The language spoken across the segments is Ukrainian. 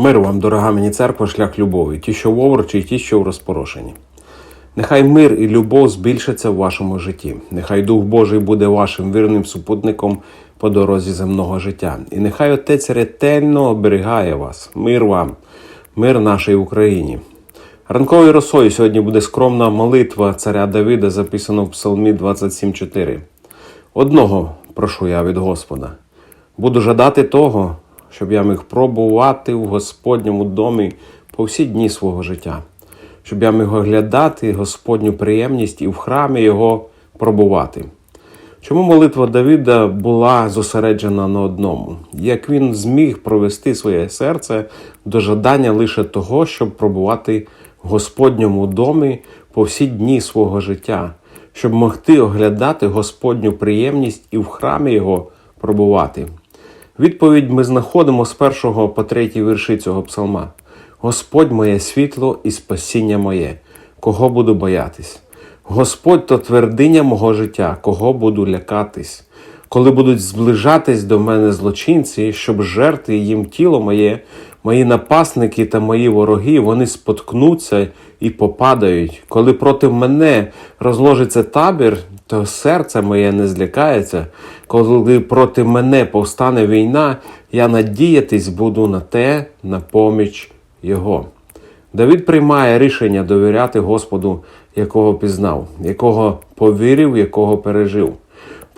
Мир вам, дорога мені церква, шлях любові, ті, що в оврочі, і ті, що в розпорошенні. Нехай мир і любов збільшаться в вашому житті. Нехай Дух Божий буде вашим вірним супутником по дорозі земного життя. І нехай Отець ретельно оберігає вас. Мир вам, мир нашій Україні. Ранковою росою сьогодні буде скромна молитва царя Давида, записана в Псалмі 27.4. Одного прошу я від Господа. Буду жадати того, щоб я міг пробувати в Господньому домі по всі дні свого життя, щоб я міг оглядати Господню приємність і в храмі Його пробувати. Чому молитва Давида була зосереджена на одному? Як він зміг провести своє серце до жадання лише того, щоб пробувати в Господньому домі по всі дні свого життя, щоб могти оглядати Господню приємність і в храмі Його пробувати? Відповідь ми знаходимо з першого по третій вірші цього псалма: Господь моє світло і спасіння моє, кого буду боятись? Господь то твердиня мого життя, кого буду лякатись, коли будуть зближатись до мене злочинці, щоб жерти їм тіло моє, мої напасники та мої вороги, вони споткнуться і попадають. Коли проти мене розложиться табір, то серце моє не злякається. Коли проти мене повстане війна, я надіятись буду на те, на поміч Його. Давид приймає рішення довіряти Господу, якого пізнав, якого повірив, якого пережив.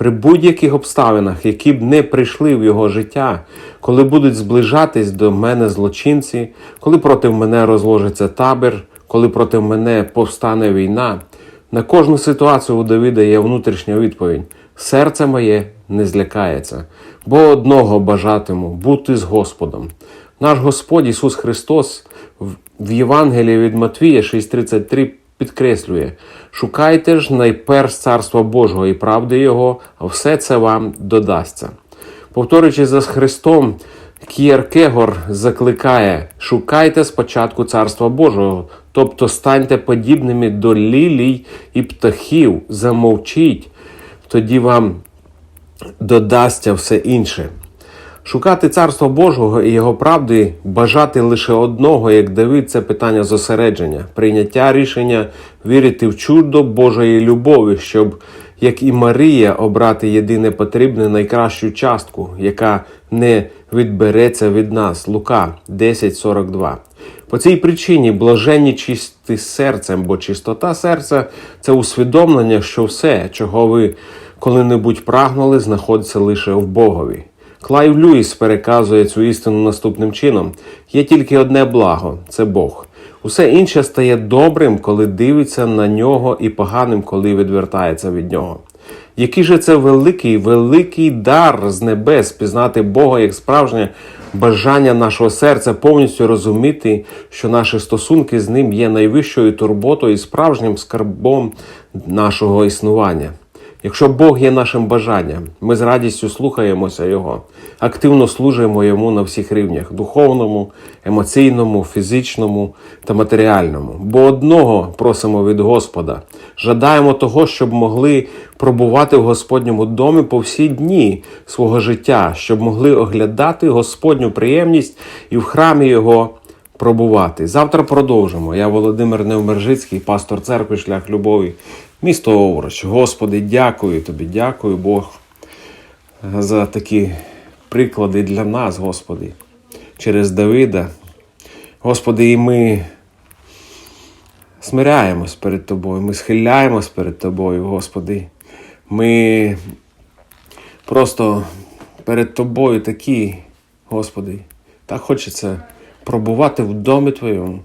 При будь-яких обставинах, які б не прийшли в його життя, коли будуть зближатись до мене злочинці, коли проти мене розложиться табір, коли проти мене повстане війна, на кожну ситуацію у Давида є внутрішня відповідь: серце моє не злякається, бо одного бажатиму бути з Господом. Наш Господь Ісус Христос в Євангелії від Матвія 6:33 підкреслює: шукайте ж найперш царства Божого і правди Його, а все це вам додасться. Повторюючи за Христом, Кієркегор закликає: шукайте спочатку царства Божого, тобто станьте подібними до лілій і птахів, замовчіть, тоді вам додасться все інше. Шукати царство Божого і його правди, бажати лише одного, як Давид, це питання зосередження, прийняття рішення вірити в чудо Божої любові, щоб, як і Марія, обрати єдине потрібне найкращу частку, яка не відбереться від нас. Лука 10.42. По цій причині блаженні чисті серцем, бо чистота серця це усвідомлення, що все, чого ви коли-небудь прагнули, знаходиться лише в Богові. Клайв Люїс переказує цю істину наступним чином: є тільки одне благо це Бог. Усе інше стає добрим, коли дивиться на нього, і поганим, коли відвертається від нього. Який же це великий, великий дар з небес пізнати Бога як справжнє бажання нашого серця, повністю розуміти, що наші стосунки з ним є найвищою турботою і справжнім скарбом нашого існування. Якщо Бог є нашим бажанням, ми з радістю слухаємося Його, активно служимо Йому на всіх рівнях духовному, емоційному, фізичному та матеріальному. Бо одного просимо від Господа, жадаємо того, щоб могли пробувати в Господньому домі по всі дні свого життя, щоб могли оглядати Господню приємність і в храмі Його пробувати. Завтра продовжимо. Я Володимир Невмержицький, пастор церкви, шлях любові, місто Овруч. Господи, дякую тобі, дякую Бог за такі приклади для нас, Господи, через Давида. Господи, і ми смиряємось перед Тобою, ми схиляємось перед Тобою, Господи. Ми просто перед Тобою такі, Господи, так хочеться пробувати в домі Твоєму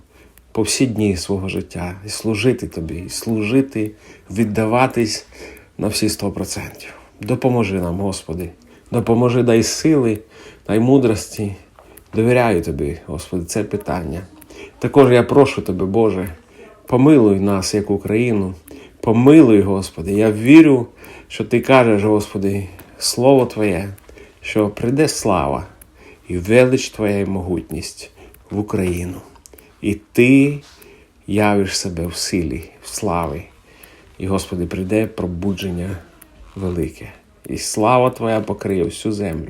по всі дні свого життя і служити Тобі, і служити, віддаватись на всі сто процентів. Допоможи нам, Господи, допоможи, дай сили, дай мудрості. Довіряю Тобі, Господи, це питання. Також я прошу Тебе, Боже, помилуй нас, як Україну, помилуй, Господи. Я вірю, що Ти кажеш, Господи, Слово Твоє, що прийде слава і велич Твоя могутність в Україну. І Ти явиш себе в силі, в славі. І, Господи, прийде пробудження велике. І слава Твоя покриє всю землю.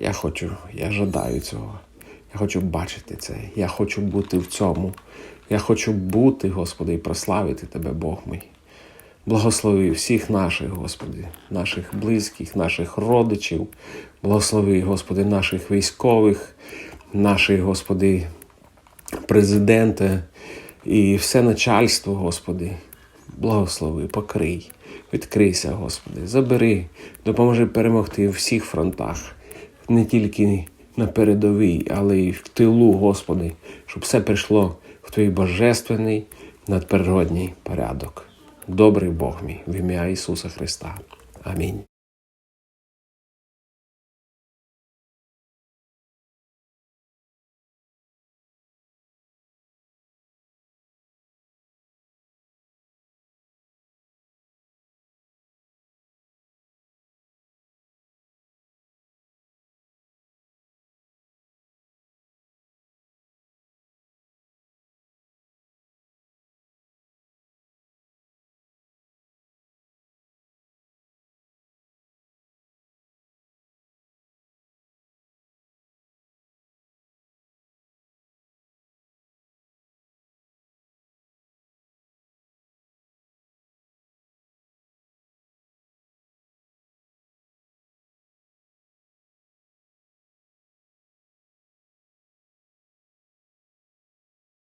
Я хочу, я жадаю цього. Я хочу бачити це. Я хочу бути в цьому. Я хочу бути, Господи, і прославити Тебе, Бог мій. Благослови всіх наших, Господи, наших близьких, наших родичів. Благослови, Господи, наших військових, наших, Господи, президента і все начальство, Господи. Благослови, покрий, відкрийся, Господи, забери, допоможи перемогти в всіх фронтах, не тільки на передовій, але й в тилу, Господи, щоб все прийшло в Твій божественний надприродній порядок. Добрий Бог мій, в ім'я Ісуса Христа. Амінь.